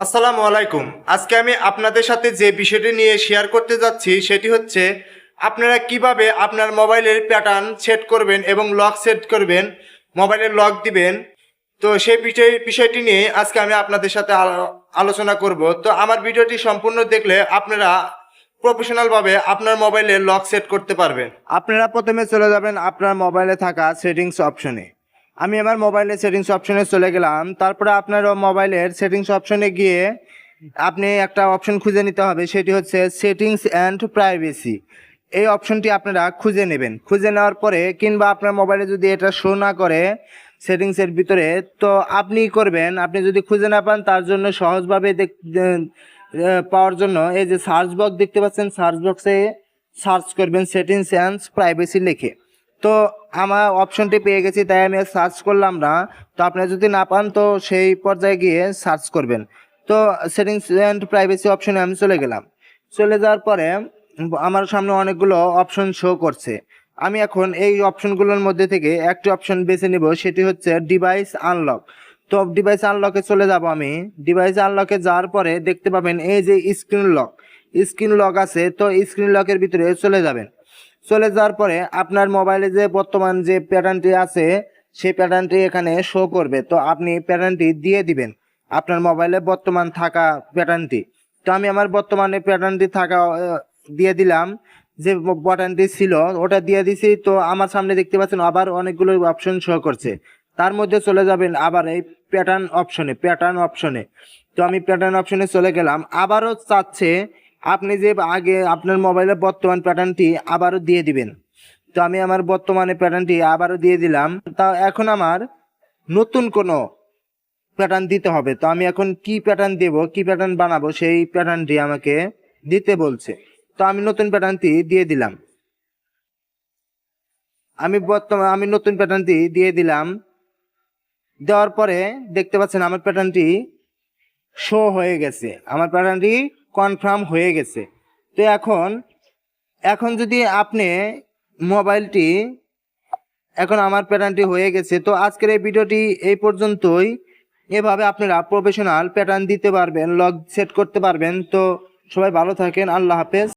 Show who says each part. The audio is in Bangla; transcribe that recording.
Speaker 1: আসসালামু আলাইকুম। আজকে আমি আপনাদের সাথে যে বিষয়টি নিয়ে শেয়ার করতে যাচ্ছি, সেটি হচ্ছে আপনারা কীভাবে আপনার মোবাইলের প্যাটার্ন সেট করবেন এবং লক সেট করবেন, মোবাইলের লক দিবেন। তো সেই বিষয় বিষয়টি নিয়ে আজকে আমি আপনাদের সাথে আলো- আলোচনা করব। তো আমার ভিডিওটি সম্পূর্ণ দেখলে আপনারা প্রফেশনালভাবে আপনার মোবাইলে লক সেট করতে পারবেন। আপনারা প্রথমে চলে যাবেন আপনার মোবাইলে থাকা সেটিংস অপশনে আমি আমার মোবাইলের সেটিংস অপশনে চলে গেলাম। তারপরে আপনার মোবাইলের সেটিংস অপশনে গিয়ে আপনি একটা অপশন খুঁজে নিতে হবে, সেটি হচ্ছে সেটিংস অ্যান্ড প্রাইভেসি এই অপশনটি আপনারা খুঁজে নেবেন। খুঁজে নেওয়ার পরে কিংবা আপনার মোবাইলে যদি এটা শো না করে সেটিংসের ভিতরে, তো আপনি করবেন। আপনি যদি খুঁজে না পান, তার জন্য সহজভাবে পাওয়ার জন্য এই যে সার্চ বক্স দেখতে পাচ্ছেন সার্চ বক্সে সার্চ করবেন সেটিংস অ্যান্ড প্রাইভেসি লিখে। তো আমার অপশনটি পেয়ে গেছি, তাই আমি সার্চ করলাম না। তো আপনারা যদি না পান, তো সেই পর্যায়ে গিয়ে সার্চ করবেন। তো সেটিংস অ্যান্ড প্রাইভেসি অপশনে আমি চলে গেলাম। চলে যাওয়ার পরে আমার সামনে অনেকগুলো অপশন শো করছে। আমি এখন এই অপশনগুলোর মধ্যে থেকে একটি অপশন বেছে নিব, সেটি হচ্ছে ডিভাইস আনলক তো ডিভাইস আনলকে চলে যাব আমি। ডিভাইস আনলকে যাওয়ার পরে দেখতে পাবেন, এই যে স্ক্রিন লক স্ক্রিন লক আছে, তো স্ক্রিন লকের ভিতরে চলে যাবেন। চলে যাওয়ার পরে আপনার মোবাইলে যে বর্তমান যে প্যাটার্নটি আছে, সেই প্যাটার্নটি এখানে শো করবে। তো আপনি প্যাটার্নটি দিয়ে দিবেন আপনার মোবাইলে বর্তমান থাকা প্যাটার্নটি তো আমি আমার বর্তমানে প্যাটার্নটি থাকা দিয়ে দিলাম। যে বাটনটি ছিল, ওটা দিয়ে দিছি। তো আমার সামনে দেখতে পাচ্ছেন আবার অনেকগুলো অপশন শো করছে। তার মধ্যে চলে যাবেন আবার এই প্যাটার্ন অপশনে প্যাটার্ন অপশনে তো আমি প্যাটার্ন অপশনে চলে গেলাম। আবারও চাচ্ছে আপনি যে আগে আপনার মোবাইলের বর্তমান প্যাটার্নটি আবারও দিয়ে দিবেন। তো আমি আমার বর্তমানে প্যাটার্নটি আবারও দিয়ে দিলাম। তা এখন আমার নতুন কোনো প্যাটার্ন দিতে হবে। তো আমি এখন কি প্যাটার্ন দেব, কি প্যাটার্ন বানাবো সেই প্যাটার্নটি আমাকে দিতে বলছে। তো আমি নতুন প্যাটার্নটি দিয়ে দিলাম। আমি বর্তমান আমি নতুন প্যাটার্নটি দিয়ে দিলাম। দেওয়ার পরে দেখতে পাচ্ছেন আমার প্যাটার্নটি শো হয়ে গেছে। আমার প্যাটার্নটি কনফার্ম হয়ে গেছে। তো এখন এখন যদি আপনি মোবাইলটি, এখন আমার প্যাটার্নটি হয়ে গেছে, তো আজকের এই ভিডিওটি এই পর্যন্তই। এভাবে আপনারা প্রফেশনাল প্যাটার্ন দিতে পারবেন লগ সেট করতে পারবেন। তো সবাই ভালো থাকেন, আল্লাহ হাফেজ।